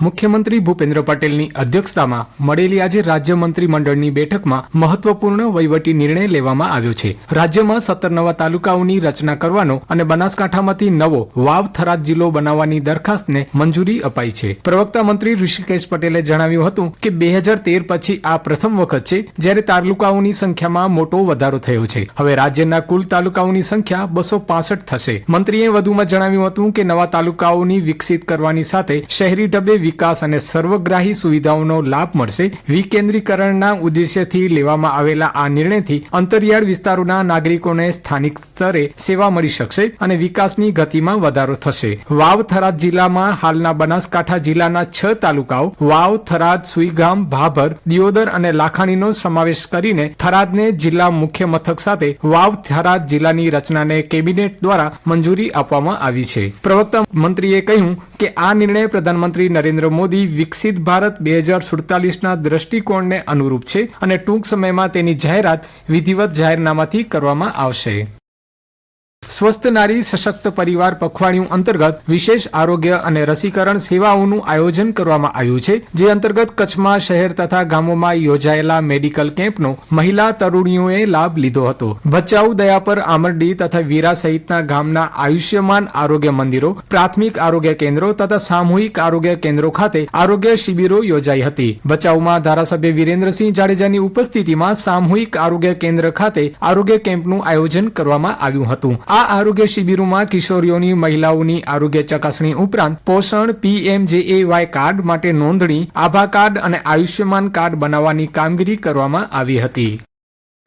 મુખ્યમંત્રી ભૂપેન્દ્ર પટેલની અધ્યક્ષતામાં મળેલી આજે રાજ્ય મંત્રીમંડળની બેઠકમાં મહત્વપૂર્ણ વહીવટી નિર્ણય લેવામાં આવ્યો છે. રાજ્યમાં સત્તર નવા તાલુકાઓની રચના કરવાનો અને બનાસકાંઠામાંથી નવો વાવ થરાદ જિલ્લો બનાવવાની દરખાસ્તને મંજૂરી અપાઈ છે. પ્રવક્તા મંત્રી ઋષિકેશ પટેલે જણાવ્યું હતું કે બે હજાર તેર પછી આ પ્રથમ વખત છે જ્યારે તાલુકાઓની સંખ્યામાં મોટો વધારો થયો છે. હવે રાજ્યના કુલ તાલુકાઓની સંખ્યા બસો પાસઠ થશે. મંત્રીએ વધુમાં જણાવ્યું હતું કે નવા તાલુકાઓની વિકસિત કરવાની સાથે શહેરી ઢબે વિકાસ અને સર્વગ્રાહી સુવિધાઓનો લાભ મળશે. વિકેન્દ્રીકરણના ઉદ્દેશ્યથી લેવામાં આવેલા આ નિર્ણયથી અંતરિયાળ વિસ્તારોના નાગરિકોને સ્થાનિક સ્તરે સેવા મળી શકશે અને વિકાસની ગતિમાં વધારો થશે. વાવ થરાદ જિલ્લામાં હાલના બનાસકાંઠા જિલ્લાના છ તાલુકાઓ વાવ, થરાદ, સુઈગામ, ભાભર, દિયોદર અને લાખાણીનો સમાવેશ કરીને થરાદને જિલ્લા મુખ્ય મથક સાથે વાવ, થરાદ જિલ્લાની રચનાને કેબિનેટ દ્વારા મંજૂરી આપવામાં આવી છે. પ્રવક્તા મંત્રીએ કહ્યું કે આ નિર્ણય પ્રધાનમંત્રી નરેન્દ્ર મોદી વિકસિત ભારત બે હજાર સુડતાલીસના દ્રષ્ટિકોણને અનુરૂપ છે અને ટૂંક સમયમાં તેની જાહેરાત વિધિવત જાહેરનામાથી કરવામાં આવશે. સ્વસ્થ નારી, સશક્ત પરિવાર પખવાડિયું અંતર્ગત વિશેષ આરોગ્ય અને રસીકરણ સેવાઓનું આયોજન કરવામાં આવ્યું છે, જે અંતર્ગત કચ્છમાં શહેર તથા ગામોમાં યોજાયેલા મેડિકલ કેમ્પનો મહિલા તરુણીઓએ લાભ લીધો હતો. ભચાઉ, દયાપર, આમરડી તથા વીરા સહિતના ગામના આયુષ્યમાન આરોગ્ય મંદિરો, પ્રાથમિક આરોગ્ય કેન્દ્રો તથા સામૂહિક આરોગ્ય કેન્દ્રો ખાતે આરોગ્ય શિબિરો યોજાઈ હતી. ભચાઉમાં ધારાસભ્ય વિરેન્દ્રસિંહ જાડેજાની ઉપસ્થિતિમાં સામૂહિક આરોગ્ય કેન્દ્ર ખાતે આરોગ્ય કેમ્પનું આયોજન કરવામાં આવ્યું હતું. આ આરોગ્ય શિબિરોમાં કિશોરીઓની, મહિલાઓની આરોગ્ય ચકાસણી ઉપરાંત પોષણ, પીએમજેએવાય કાર્ડ માટે નોંધણી, આભા કાર્ડ અને આયુષ્યમાન કાર્ડ બનાવવાની કામગીરી કરવામાં આવી હતી.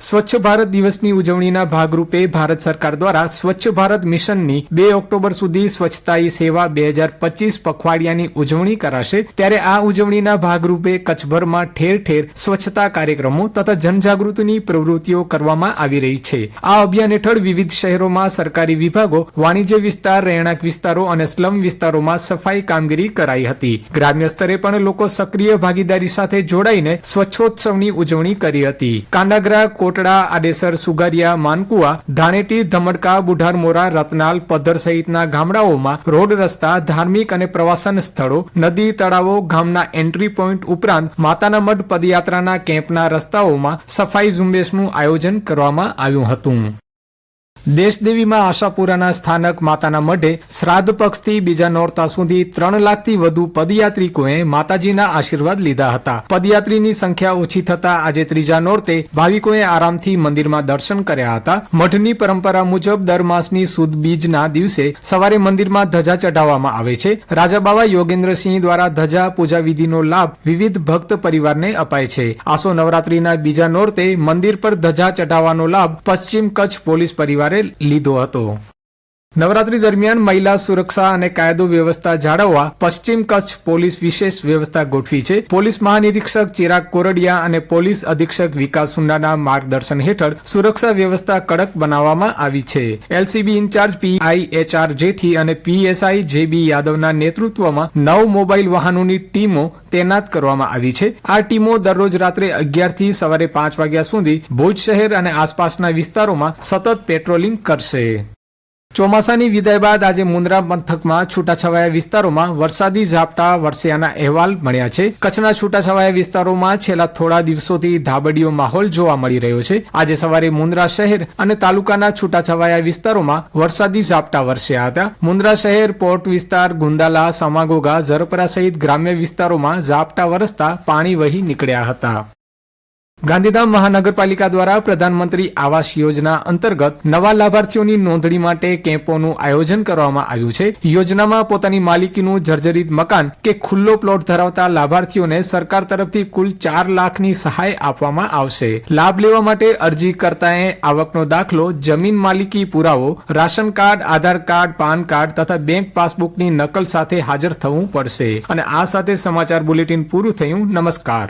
સ્વચ્છ ભારત દિવસની ઉજવણીના ભાગરૂપે ભારત સરકાર દ્વારા સ્વચ્છ ભારત મિશનની બે ઓક્ટોબર સુધી સ્વચ્છતા સેવા બે હજાર પચીસ પખવાડિયાની ઉજવણી કરાશે. ત્યારે આ ઉજવણીના ભાગરૂપે કચ્છભરમાં ઠેર ઠેર સ્વચ્છતા કાર્યક્રમો તથા જનજાગૃતિની પ્રવૃત્તિઓ કરવામાં આવી રહી છે. આ અભિયાન હેઠળ વિવિધ શહેરોમાં સરકારી વિભાગો, વાણિજ્ય વિસ્તાર, રહેણાંક વિસ્તારો અને સ્લમ વિસ્તારોમાં સફાઈ કામગીરી કરાઈ હતી. ગ્રામ્ય સ્તરે પણ લોકો સક્રિય ભાગીદારી સાથે જોડાઈને સ્વચ્છોત્સવની ઉજવણી કરી હતી. કાંડાગરા કોટડા, આડેસર, સુગારિયા માનકુવા ધાણેટી ધમડકા, બુઢારમોરા, રતનાલ પદ્ધર સહિતના ગામડાઓમાં રોડ રસ્તા, ધાર્મિક અને પ્રવાસન સ્થળો, નદી, તળાવો, ગામના એન્ટ્રી પોઈન્ટ ઉપરાંત માતાના મઢ પદયાત્રાના કેમ્પના રસ્તાઓમાં સફાઈ ઝુંબેશનું આયોજન કરવામાં આવ્યું હતું. દેશદેવીમાં આશાપુરાના સ્થાનક માતાના મઢે શ્રાદ્ધ પક્ષથી બીજા નોરતા સુધી ત્રણ લાખથી વધુ પદયાત્રિકોએ માતાજીના આશીર્વાદ લીધા હતા. પદયાત્રીની સંખ્યા ઓછી થતા આજે ત્રીજા નોરતે ભાવિકોએ આરામથી મંદિરમાં દર્શન કર્યા હતા. મઠની પરંપરા મુજબ દર માસની સુદ બીજના દિવસે સવારે મંદિરમાં ધજા ચઢાવવામાં આવે છે. રાજાબાવા યોગેન્દ્રસિંહ દ્વારા ધજા પૂજા વિધિનો લાભ વિવિધ ભક્ત પરિવારને અપાય છે. આસો નવરાત્રીના બીજા નોરતે મંદિર પર ધજા ચઢાવવાનો લાભ પશ્ચિમ કચ્છ પોલીસ પરિવારે લીધો હતો નવરાત્રી દરમિયાન મહિલા સુરક્ષા અને કાયદો વ્યવસ્થા જાળવવા પશ્ચિમ કચ્છ પોલીસ વિશેષ વ્યવસ્થા ગોઠવી છે. પોલીસ મહાનિરીક્ષક ચિરાગ કોરડિયા અને પોલીસ અધિક્ષક વિકાસ સુંડાના માર્ગદર્શન હેઠળ સુરક્ષા વ્યવસ્થા કડક બનાવવામાં આવી છે. LCB in-charge PI HR Jethi અને પીએસઆઈ જેબી યાદવના નેતૃત્વમાં નવ મોબાઈલ વાહનોની ટીમો તૈનાત કરવામાં આવી છે. આ ટીમો દરરોજ રાત્રે અગિયારથી સવારે પાંચ વાગ્યા સુધી ભુજ શહેર અને આસપાસના વિસ્તારોમાં સતત પેટ્રોલિંગ કરશે. ચોમાસાની વિદાય બાદ આજે મુન્દ્રા પંથકમાં છૂટાછવાયા વિસ્તારોમાં વરસાદી ઝાપટા વરસ્યાના અહેવાલ મળ્યા છે. કચ્છના છૂટાછવાયા વિસ્તારોમાં છેલ્લા થોડા દિવસોથી ધાબડીયો માહોલ જોવા મળી રહ્યો છે. આજે સવારે મુન્દ્રા શહેર અને તાલુકાના છૂટાછવાયા વિસ્તારોમાં વરસાદી ઝાપટા વરસ્યા હતા. મુન્દ્રા શહેર, પોર્ટ વિસ્તાર, ગુંદાલા, સમાગોગા, ઝરપરા સહિત ગ્રામ્ય વિસ્તારોમાં ઝાપટા વરસતા પાણી વહી નીકળ્યા હતા. ગાંધીધામ મહાનગરપાલિકા દ્વારા પ્રધાનમંત્રી આવાસ યોજના અંતર્ગત નવા લાભાર્થીઓની નોંધણી માટે કેમ્પોનું આયોજન કરવામાં આવ્યું છે. યોજનામાં પોતાની માલિકીનું જર્જરિત મકાન કે ખુલ્લો પ્લોટ ધરાવતા લાભાર્થીઓને સરકાર તરફથી કુલ ચાર લાખની સહાય આપવામાં આવશે. લાભ લેવા માટે અરજી કરતાએ આવકનો દાખલો, જમીન માલિકી પુરાવો, ration card, Aadhaar card, PAN card તથા બેંક પાસબુકની નકલ સાથે હાજર થવું પડશે. અને આ સાથે સમાચાર બુલેટિન પૂરું થયું. નમસ્કાર.